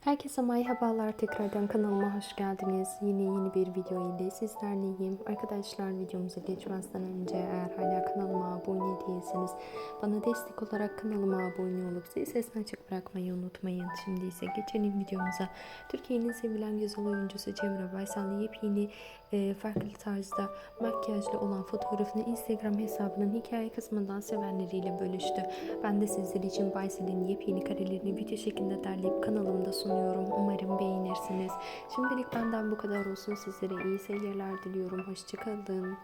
Herkese merhabalar tekrardan kanalıma hoş geldiniz. Yine yeni bir video ile sizlerleyim. Arkadaşlar videomuza geçmezden önce eğer hala kanalıma abone değilseniz bana destek olarak kanalıma abone olup zil sesini açık bırakmayı unutmayın. Şimdi ise geçelim videomuza. Türkiye'nin sevilen güzel oyuncusu Cemre Baysal yepyeni e, farklı tarzda makyajlı olan fotoğrafını Instagram hesabının hikaye kısmından sevenleriyle bölüştü. Ben de sizler için Baysal'in yepyeni karelerini video şeklinde derleyip kanalımda sunuyorum. Umarım beğenirsiniz. Şimdilik benden bu kadar olsun. Sizlere iyi seyirler diliyorum. Hoşçakalın.